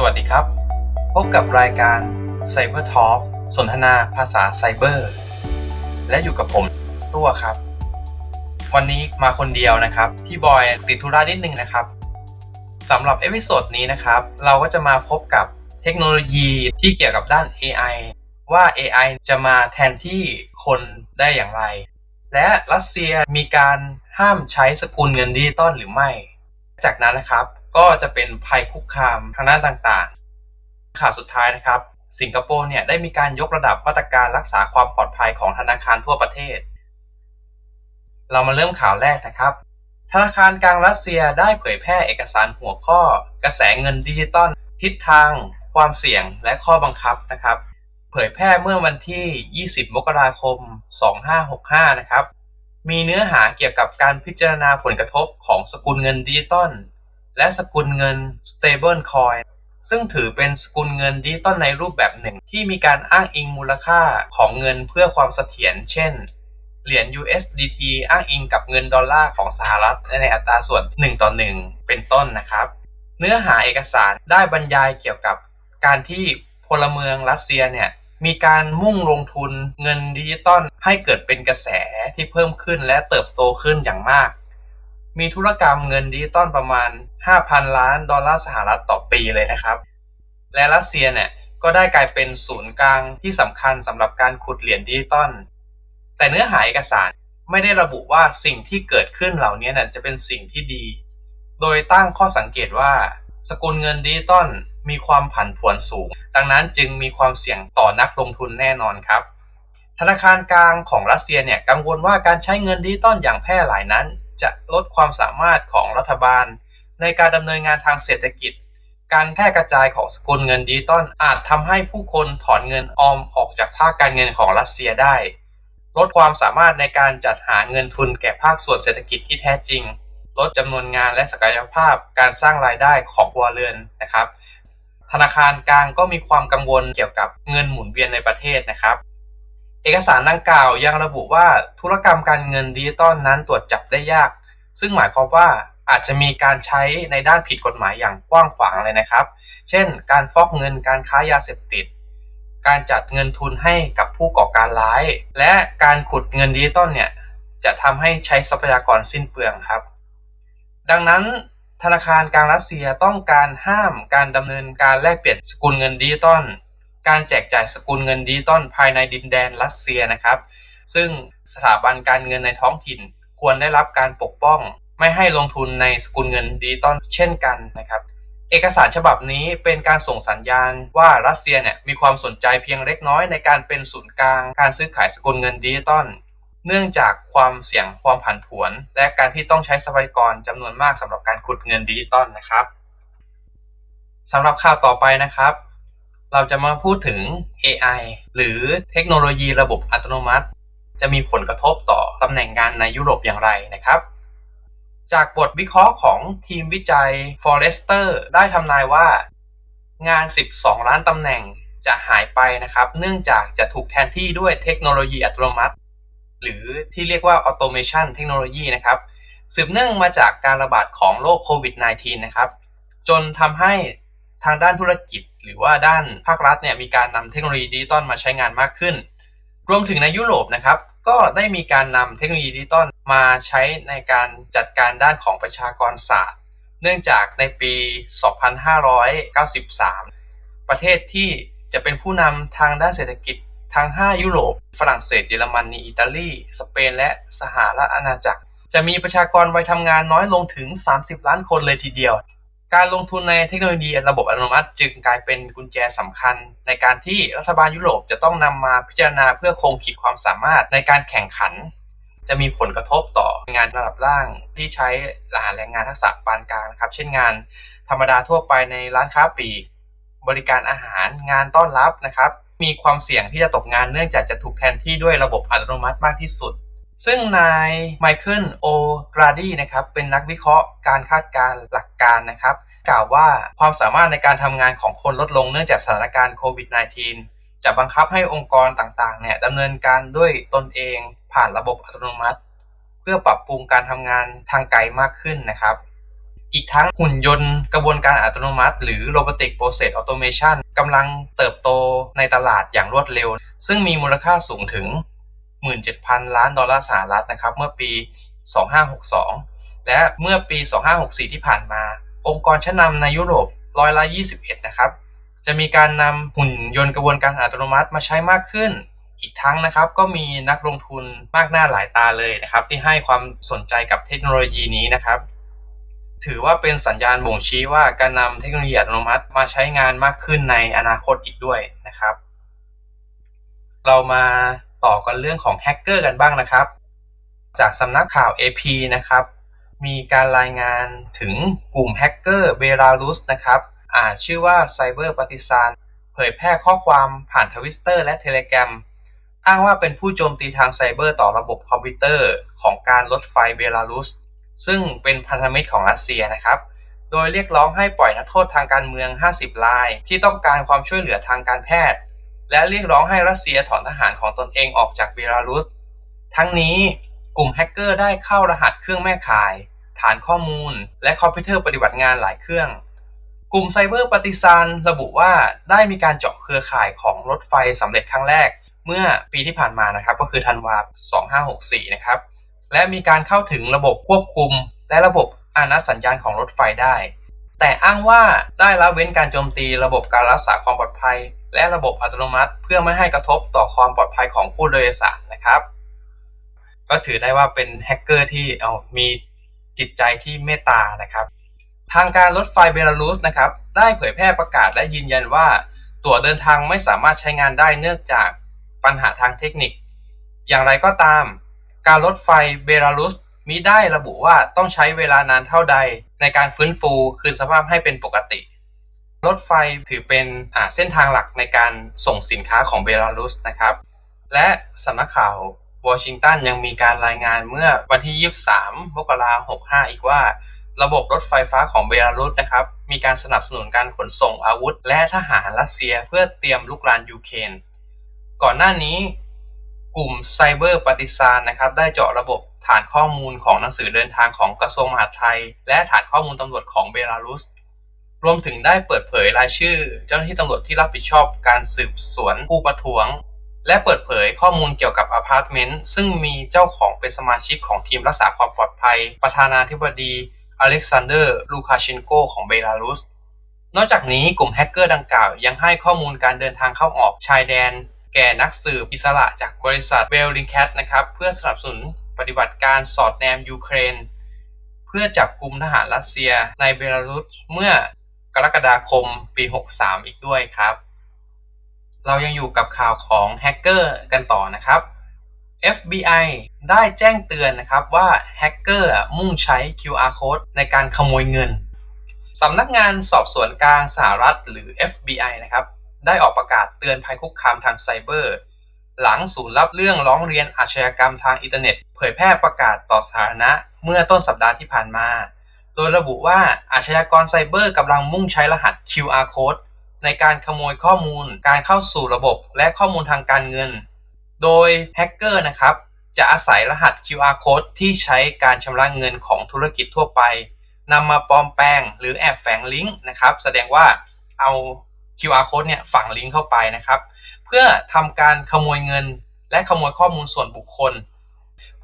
สวัสดีครับ พบกับรายการ Cyber Talk สนทนาภาษาไซเบอร์และอยู่กับผมตัวครับ วันนี้มาคนเดียวนะครับ พี่บอยติดธุระนิดนึงนะครับสำหรับเอพิโซดนี้นะครับ เราก็จะมาพบกับเทคโนโลยีที่เกี่ยวกับด้าน AI ว่า AI จะมาแทนที่คนได้อย่างไร และรัสเซียมีการห้ามใช้สกุลเงินดิจิตอลหรือไม่ จากนั้นนะครับ ก็จะเป็นภัยคุกคามทางด้านต่างๆ ข่าวสุดท้ายนะครับ สิงคโปร์เนี่ยได้มีการยกระดับมาตรการรักษาความปลอดภัยของธนาคารทั่วประเทศ เรามาเริ่มข่าวแรกนะครับ ธนาคารกลางรัสเซียได้เผยแพร่เอกสารหัวข้อ กระแสเงินดิจิตอลทิศทาง ความเสี่ยงและข้อบังคับนะครับ เผยแพร่เมื่อวันที่ 20 มกราคม 2565 นะครับมีเนื้อหาเกี่ยวกับการพิจารณาผลกระทบของสกุลเงินดิจิตอล และสกุลเงิน stable coin ซึ่งถือเป็นสกุลเงินดิจิตอลในรูปแบบหนึ่ง ที่มีการอ้างอิงมูลค่าของเงินเพื่อความเสถียรเช่น เหรียญ USDT อ้างอิงกับเงินดอลลาร์ของสหรัฐในอัตราส่วน 1 ต่อ 1 เป็นต้นนะครับ เนื้อหาเอกสารได้บรรยายเกี่ยวกับการที่พลเมืองรัสเซียเนี่ยมีการมุ่งลงทุนเงินดิจิตอลให้เกิดเป็นกระแสที่เพิ่มขึ้นและเติบโตขึ้นอย่างมาก มีธุรกรรมเงินดิจิตอลประมาณ 5,000 ล้านดอลลาร์สหรัฐต่อปีเลยนะครับ และรัสเซียเนี่ยก็ได้กลายเป็นศูนย์กลางที่สำคัญสำหรับการขุดเหรียญดิจิตอล แต่เนื้อหาเอกสารไม่ได้ระบุว่าสิ่งที่เกิดขึ้นเหล่านี้น่จะเป็นสิ่งที่ดี โดยตั้งข้อสังเกตว่า สกุลเงินดิจิตอลมีความผันผวนสูง ดังนั้นจึงมีความเสี่ยงต่อนักลงทุนแน่นอนครับ ธนาคารกลางของรัสเซียเนี่ยกังวลว่าการใช้เงินดิจิตอลอย่างแพร่หลายนั้น จะลดความสามารถของรัฐบาล ในการดำเนินงานทางเศรษฐกิจ การแพร่กระจายของสกุลเงินดิจิตอลอาจทำให้ผู้คนถอนเงินออมออกจากภาคการเงินของรัสเซียได้ ลดความสามารถในการจัดหาเงินทุนแก่ภาคส่วนเศรษฐกิจที่แท้จริง ลดจำนวนงานและศักยภาพการสร้างรายได้ของครัวเรือนนะครับธนาคารกลางก็มีความกังวลเกี่ยวกับเงินหมุนเวียนในประเทศนะครับ เอกสารดังกล่าวยังระบุว่าธุรกรรมการเงินดิจิตอลนั้นตรวจจับได้ยาก ซึ่งหมายความว่าอาจจะมีการใช้ในด้านผิดกฎหมายอย่างกว้างขวางเลยนะครับ เช่น การฟอกเงินการค้ายาเสพติด การจัดเงินทุนให้กับผู้ก่อการร้าย และการขุดเงินดิจิตอลเนี่ยจะทำให้ใช้ทรัพยากรสิ้นเปลืองครับ ดังนั้นธนาคารกลางรัสเซียต้องการห้ามการดำเนินการแลกเปลี่ยนสกุลเงินดิจิตอล การแจกจ่ายสกุลเงินดิจิตอลภายในดินแดนรัสเซียนะครับ ซึ่งสถาบันการเงินในท้องถิ่น ควรได้รับการปกป้อง ไม่ให้ลงทุนในสกุลเงินดิจิตอลเช่นกันนะครับ เอกสารฉบับนี้เป็นการส่งสัญญาณว่ารัสเซียเนี่ยมีความสนใจเพียงเล็กน้อยในการเป็นศูนย์กลาง การซื้อขายสกุลเงินดิจิตอลเนื่องจากความเสี่ยงความผันผวน และการที่ต้องใช้ทรัพยากรจำนวนมากสำหรับการขุดเงินดิจิตอลนะครับสำหรับข่าวต่อไปนะครับ เราจะมาพูดถึง AI หรือเทคโนโลยีระบบอัตโนมัติ จะมีผลกระทบต่อตำแหน่งงานในยุโรปอย่างไรนะครับ จากบทวิเคราะห์ของทีมวิจัย Forrester ได้ทำนายว่า งาน 12 ล้านตำแหน่งจะหายไปนะครับ เนื่องจากจะถูกแทนที่ด้วยเทคโนโลยีอัตโนมัติ หรือที่เรียกว่า Automation เทคโนโลยีนะครับสืบเนื่องมาจากการระบาดของโรคโควิด -19 นะครับ จนทำให้ ทางด้านธุรกิจ หรือว่าด้านภาครัฐเนี่ยมีการนำเทคโนโลยีดิจิตอลมาใช้งานมากขึ้น รวมถึงในยุโรปนะครับก็ได้มีการนำเทคโนโลยีดิจิตอลมาใช้ในการจัดการด้านของประชากรศาสตร์ เนื่องจากในปี 2593 ประเทศที่จะเป็นผู้นำทางด้านเศรษฐกิจทั้ง 5 ยุโรป ฝรั่งเศส เยอรมนี อิตาลี สเปน และสหรัฐอาณาจักร จะมีประชากรวัยทำงานน้อยลงถึง 30 ล้านคนเลยทีเดียว การลงทุนในเทคโนโลยีระบบอัตโนมัติจึงกลายเป็นกุญแจสำคัญ ในการที่รัฐบาลยุโรปจะต้องนำมาพิจารณาเพื่อคงขีดความสามารถในการแข่งขัน จะมีผลกระทบต่องานระดับล่างที่ใช้หัสแรงงานทักษะปานกลางครับ เช่นงานธรรมดาทั่วไปในร้านค้าปลีกบริการอาหารงานต้อนรับนะครับ มีความเสี่ยงที่จะตกงานเนื่องจากจะถูกแทนที่ด้วยระบบอัตโนมัติมากที่สุด ซึ่งนายไมเคิลโอกราดีนะครับเป็นนักวิเคราะห์การคาดการณ์หลักการนะครับ กล่าวว่าความสามารถในการทำงานของคนลดลงเนื่องจากสถานการณ์โควิด -19 จะบังคับให้องค์กรต่างๆเนี่ยดำเนินการด้วยตนเองผ่านระบบอัตโนมัติ เพื่อปรับปรุงการทำงานทางไกลมากขึ้นนะครับอีกทั้งหุ่นยนต์กระบวนการอัตโนมัติ หรือ Robotic Process Automation กำลังเติบโตในตลาดอย่างรวดเร็ว ซึ่งมีมูลค่าสูงถึง 17,000 ล้านดอลลาร์สหรัฐนะครับเมื่อปี 2562 และเมื่อปี 2564 ที่ผ่านมา องค์กรชั้นนำในยุโรปร้อยละ 21 นะครับจะมีการนำหุ่นยนต์กระบวนการอัตโนมัติมาใช้มากขึ้น อีกทั้งนะครับก็มีนักลงทุนมากหน้าหลายตาเลยนะครับที่ให้ความสนใจกับเทคโนโลยีนี้นะครับถือว่าเป็นสัญญาณบ่งชี้ว่าการนำเทคโนโลยีอัตโนมัติมาใช้งานมากขึ้นในอนาคตอีกด้วยนะครับ เรามา ต่อกันเรื่องของแฮกเกอร์กันบ้างนะครับ จากสำนักข่าว AP นะครับ มีการรายงานถึงกลุ่มแฮกเกอร์เบลารุสนะครับอ่าชื่อว่าไซเบอร์ปฏิซานเผยแพร่ข้อความผ่านทวิตเตอร์และเทเลกรมอ้างว่าเป็นผู้โจมตีทางไซเบอร์ต่อระบบคอมพิวเตอร์ของการรถไฟเบลารุส ซึ่งเป็นพันธมิตรของรัสเซียนะครับ โดยเรียกร้องให้ปล่อยนักโทษทางการเมือง 50 ราย ที่ต้องการความช่วยเหลือทางการแพทย์ และเรียกร้องให้รัสเซียถอนทหารของตนเองออกจากเบลารุส ทั้งนี้กลุ่มแฮกเกอร์ได้เข้ารหัสเครื่องแม่ข่าย ฐานข้อมูล และคอมพิวเตอร์ปฏิบัติงานหลายเครื่อง กลุ่มไซเบอร์ปฏิซานระบุว่าได้มีการเจาะเครือข่ายของรถไฟสำเร็จครั้งแรก เมื่อปีที่ผ่านมานะครับก็คือธันวา 2564 นะครับ และมีการเข้าถึงระบบควบคุม และระบบอานัสัญญาณของรถไฟได้ แต่อ้างว่าได้ละเว้นการโจมตีระบบการรักษาความปลอดภัย และระบบอัตโนมัติ เพื่อไม่ให้กระทบต่อความปลอดภัยของผู้โดยสารนะครับ ก็ถือได้ว่าเป็นแฮกเกอร์ที่เอามีจิตใจที่เมตตานะครับ ทางการรถไฟเบลารุสนะครับ ได้เผยแพร่ประกาศและยืนยันว่า ตั๋วเดินทางไม่สามารถใช้งานได้เนื่องจากปัญหาทางเทคนิค อย่างไรก็ตาม การรถไฟเบลารุสมิได้ระบุว่าต้องใช้เวลานานเท่าใด ในการฟื้นฟูคืนสภาพให้เป็นปกติ รถไฟถือเป็นเส้นทางหลักในการส่งสินค้าของเบลารุสนะครับ และสำนักข่าววอชิงตันยังมีการรายงานเมื่อวันที่ 23 มกราคม 65 อีกว่า ระบบรถไฟฟ้าของเบลารุสนะครับ มีการสนับสนุนการขนส่งอาวุธ และทหารรัสเซียเพื่อเตรียมลุกรานยูเครนก่อนหน้านี้กลุ่มไซเบอร์ปฏิซานนะครับ ได้เจาะระบบฐานข้อมูลของหนังสือเดินทางของกระทรวงมหาดไทย และฐานข้อมูลตำรวจของเบลารุส รวมถึงได้เปิดเผยรายชื่อ เจ้าหน้าที่ตำรวจที่รับผิดชอบการสืบสวนผู้ประท้วง และเปิดเผยข้อมูลเกี่ยวกับอพาร์ตเมนต์ซึ่งมีเจ้าของเป็นสมาชิกของทีมรักษาความปลอดภัย ประธานาธิบดีอเล็กซานเดอร์ ลูคาชินโกของเบลารุส นอกจากนี้กลุ่มแฮกเกอร์ดังกล่าวยังให้ข้อมูลการเดินทางเข้าออกชายแดน แก่นักสืบอิสระจากบริษัทเบลลิงแคทนะครับเพื่อสนับสนุน ปฏิบัติการสอดแนมยูเครน เพื่อจับกลุ่มทหารรัสเซียในเบลารุสเมื่อกรกฎาคมปี 63 อีกด้วยครับ เรายังอยู่กับข่าวของแฮกเกอร์กันต่อนะครับ FBI ได้แจ้งเตือนนะครับว่าแฮกเกอร์มุ่งใช้ QR code ในการขโมยเงินสำนักงานสอบสวนกลางสหรัฐหรือ FBI นะครับ ได้ออกประกาศเตือนภัยคุกคามทางไซเบอร์ หลังศูนย์รับเรื่องร้องเรียนอาชญากรรมทางอินเทอร์เน็ต เผยแพร่ประกาศต่อสาธารณะเมื่อต้นสัปดาห์ที่ผ่านมา โดยระบุว่าอาชญากรไซเบอร์กำลังมุ่งใช้รหัส QR code ในการขโมยข้อมูล การเข้าสู่ระบบ และข้อมูลทางการเงิน โดยแฮกเกอร์นะครับ จะอาศัยรหัส QR code ที่ใช้การชำระเงินของธุรกิจทั่วไปนำมาปลอมแปลงหรือแอบแฝงลิงก์นะครับ แสดงว่าเอา QR code เนี่ยฝังลิงก์เข้าไปนะครับ เพื่อทำการขโมยเงิน และขโมยข้อมูลส่วนบุคคล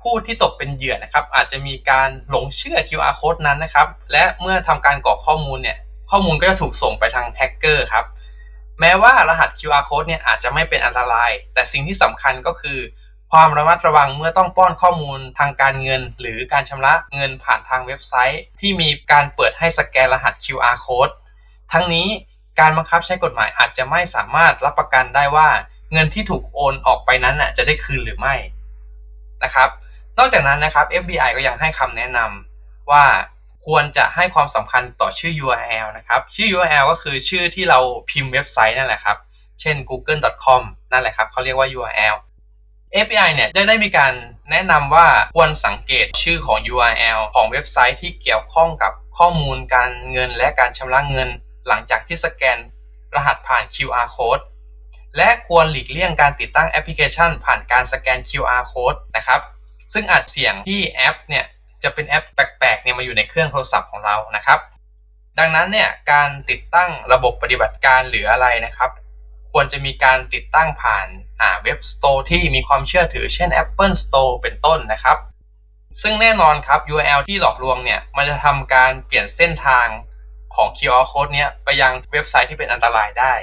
ผู้ที่ตกเป็นเหยื่อนะครับ อาจจะมีการหลงเชื่อ QR code นั้นนะครับ และเมื่อทำการกรอกข้อมูลเนี่ยข้อมูลก็จะถูกส่งไปทางแฮกเกอร์ครับแม้ว่ารหัส QR code เนี่ยอาจจะไม่เป็นอันตราย แต่สิ่งที่สำคัญก็คือ ความระมัดระวังเมื่อต้องป้อนข้อมูลทางการเงิน หรือการชำระเงินผ่านทางเว็บไซต์ ที่มีการเปิดให้สแกนรหัส QR code ทั้งนี้ การบังคับใช้กฎหมายอาจจะไม่สามารถรับประกันได้ว่า เงินที่ถูกโอนออกไปนั้นจะได้คืนหรือไม่นะครับ นอกจากนั้นนะครับ FBI ก็ยังให้คำแนะนำว่าควรจะให้ความสำคัญต่อชื่อ URL นะครับ ชื่อ URL ก็คือชื่อที่เราพิมพ์เว็บไซต์นั่นแหละครับ เช่น google.com นั่นแหละครับเขาเรียกว่า URL API เนี่ยได้ได้มีการแนะนำว่าควรสังเกตชื่อของ URL ของเว็บไซต์ที่เกี่ยวข้องกับข้อมูลการเงินและการชำระเงิน หลังจากที่สแกนรหัสผ่าน QR code และควรหลีกเลี่ยงการติดตั้งแอปพลิเคชัน ผ่านการสแกน QR code นะครับ ซึ่งอาจเสี่ยงที่แอปเนี่ยจะเป็นแอปแปลกๆเนี่ยมาอยู่ในเครื่องโทรศัพท์ของเรานะครับ ดังนั้นเนี่ยการติดตั้งระบบปฏิบัติการหรืออะไรนะครับ ควรจะมีการติดตั้งผ่านเว็บสโตร์ที่มีความเชื่อถือเช่น Apple Store เป็นต้นนะครับ ซึ่งแน่นอนครับ URL ที่หลอกลวงเนี่ยมันจะทำการเปลี่ยนเส้นทาง ของ QR code เนี้ยไปยังเว็บไซต์ที่เป็นอันตรายได้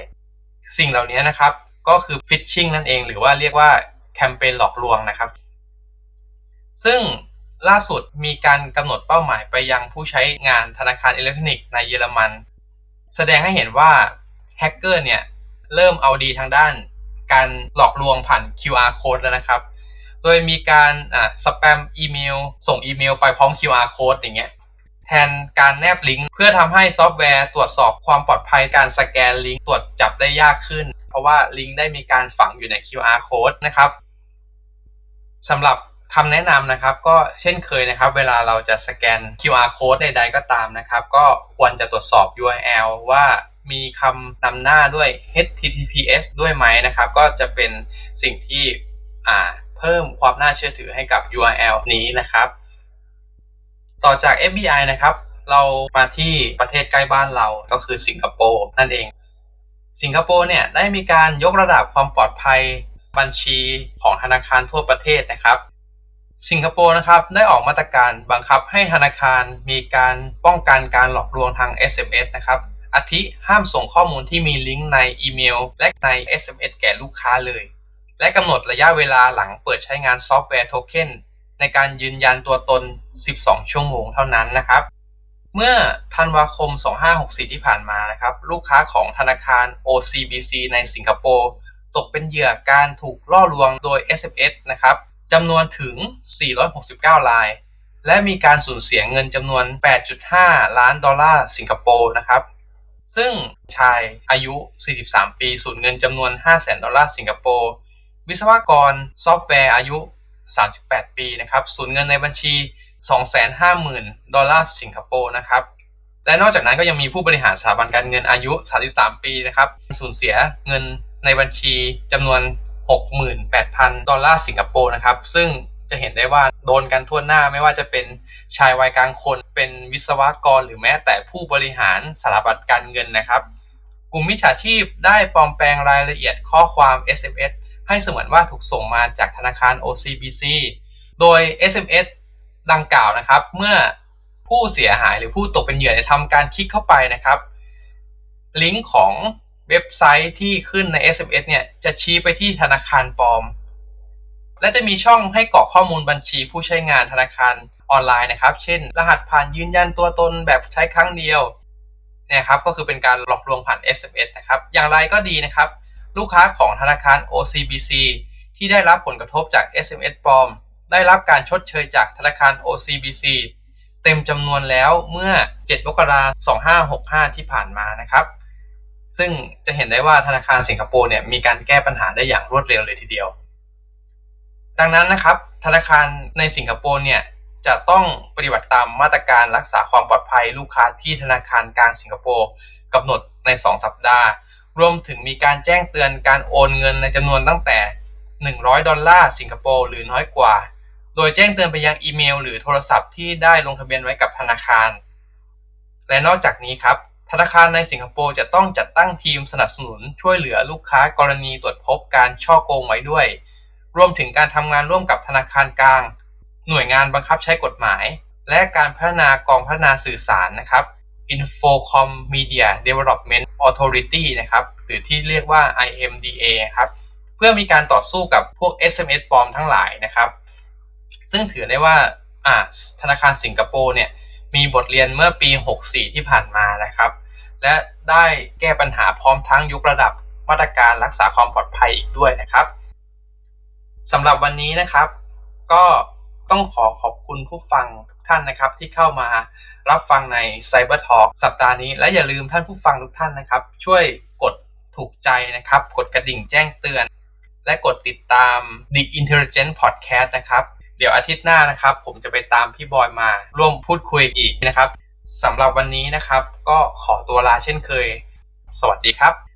สิ่งเหล่านี้นะครับก็คือ phishing นั่นเองหรือว่าเรียกว่าแคมเปญหลอกลวงนะครับ ซึ่งล่าสุดมีการกำหนดเป้าหมายไปยังผู้ใช้งานธนาคารอิเล็กทรอนิกส์ในเยอรมัน แสดงให้เห็นว่าแฮกเกอร์เนี่ยเริ่มเอาดีทางด้าน การหลอกลวงผ่าน QR code แล้วนะครับ โดยมีการอะสแปมอีเมล ส่งอีเมลไปพร้อม QR code อย่างเงี้ย แทนการแนบลิงก์เพื่อทำให้ซอฟต์แวร์ตรวจสอบความปลอดภัยการสแกนลิงก์ตรวจจับได้ยากขึ้น เพราะว่าลิงก์ได้มีการฝังอยู่ใน QR code นะครับสำหรับคำแนะนำนะครับก็เช่นเคยนะครับ เวลาเราจะสแกน QR code ใดๆก็ตามนะครับ ก็ควรจะตรวจสอบ URL ว่ามีคำนำหน้าด้วย HTTPS ด้วยไหมนะครับ ก็จะเป็นสิ่งที่เพิ่มความน่าเชื่อถือให้กับ URL นี้นะครับ ต่อจาก FBI นะครับ เรามาที่ประเทศใกล้บ้านเราก็คือสิงคโปร์นั่นเอง สิงคโปร์เนี่ยได้มีการยกระดับความปลอดภัยบัญชีของธนาคารทั่วประเทศนะครับ สิงคโปร์นะครับได้ออกมาตรการบังคับให้ธนาคารมีการป้องกันการหลอกลวงทาง SMS นะครับอาทิห้ามส่งข้อมูลที่มีลิงก์ในอีเมล และใน SMS แก่ลูกค้าเลย และกำหนดระยะเวลาหลังเปิดใช้งานซอฟต์แวร์โทเค็น ในการยืนยันตัวตน 12 ชั่วโมงเท่านั้นนะครับ เมื่อธันวาคม 2564 ที่ผ่านมานะครับ ลูกค้าของธนาคาร OCBC ในสิงคโปร์ตกเป็นเหยื่อการถูกล่อลวงโดย SMS นะครับจำนวนถึง 469 ราย และมีการสูญเสียเงินจำนวน 8.5 ล้านดอลลาร์สิงคโปร์นะครับ ซึ่งชายอายุ 43 ปี สูญเงินจำนวน 500,000 ดอลลาร์สิงคโปร์ วิศวกรซอฟต์แวร์อายุ 38 ปีนะครับสูญเงินในบัญชี 250,000 ดอลลาร์สิงคโปร์นะครับและนอกจากนั้นก็ยังมีผู้บริหารสถาบันการเงินอายุ 33 ปีนะครับสูญเสียเงินในบัญชีจำนวน 68,000 ดอลลาร์สิงคโปร์นะครับซึ่งจะเห็นได้ว่าโดนกันทั่วหน้าไม่ว่าจะเป็นชายวัยกลางคน เป็นวิศวกรหรือแม้แต่ผู้บริหารสถาบันการเงินนะครับ กลุ่มมิจฉาชีพได้ปลอมแปลงรายละเอียดข้อความ SMS ให้เสมือนว่าถูกส่งมาจากธนาคาร OCBC โดย SMS ดังกล่าวนะครับ เมื่อผู้เสียหายหรือผู้ตกเป็นเหยื่อทำการคลิกเข้าไปนะครับ ลิงก์ของเว็บไซต์ที่ขึ้นใน SMS เนี่ยจะชี้ไปที่ธนาคารปลอม และจะมีช่องให้กรอกข้อมูลบัญชีผู้ใช้งานธนาคารออนไลน์นะครับ เช่น รหัสผ่านยืนยันตัวตนแบบใช้ครั้งเดียวนี่ยครับก็คือเป็นการหลอกลวงผ่าน SMS นะครับ อย่างไรก็ดีนะครับ ลูกค้าของธนาคาร OCBC ที่ได้รับผลกระทบจาก SMS ปลอม ได้รับการชดเชยจากธนาคาร OCBC เต็มจำนวนแล้วเมื่อ 7 มกราคม 2565 ที่ผ่านมานะครับ ซึ่งจะเห็นได้ว่าธนาคารสิงคโปร์เนี่ยมีการแก้ปัญหาได้อย่างรวดเร็วเลยทีเดียว ดังนั้นนะครับ ธนาคารในสิงคโปร์เนี่ยจะต้องปฏิบัติตามมาตรการรักษาความปลอดภัยลูกค้าที่ธนาคารกลางสิงคโปร์กำหนดใน 2 สัปดาห์ รวมถึงมีการแจ้งเตือนการโอนเงินในจำนวนตั้งแต่ 100 ดอลลาร์สิงคโปร์หรือน้อยกว่า โดยแจ้งเตือนไปยังอีเมล หรือโทรศัพท์ที่ได้ลงทะเบียนไว้กับธนาคาร และนอกจากนี้ครับ ธนาคารในสิงคโปร์จะต้องจัดตั้งทีมสนับสนุนช่วยเหลือลูกค้ากรณีตรวจพบการช่อโกงไว้ด้วย รวมถึงการทำงานร่วมกับธนาคารกลาง หน่วยงานบังคับใช้กฎหมาย และการพัฒนากองพัฒนาสื่อสารนะครับ Infocom Media Development Authority นะครับหรือที่เรียกว่า IMDA ครับเพื่อมีการต่อสู้กับพวก SMS ปลอมทั้งหลายนะครับ ซึ่งถือได้ว่าธนาคารสิงคโปร์เนี่ยมีบทเรียนเมื่อปี 64 ที่ผ่านมานะครับ และได้แก้ปัญหาพร้อมทั้งยกระดับมาตรการรักษาความปลอดภัยอีกด้วยนะครับสำหรับวันนี้นะครับ ก็ ต้องขอขอบคุณผู้ฟังทุกท่านนะครับ ที่เข้ามารับฟังใน Cyber Talk สัปดาห์นี้ และอย่าลืมท่านผู้ฟังทุกท่านนะครับ ช่วยกดถูกใจนะครับ กดกระดิ่งแจ้งเตือน และกดติดตาม The Intelligent Podcast นะครับ เดี๋ยวอาทิตย์หน้านะครับ ผมจะไปตามพี่บอยมาร่วมพูดคุยอีกนะครับสำหรับวันนี้นะครับ ก็ขอตัวลาเช่นเคย สวัสดีครับ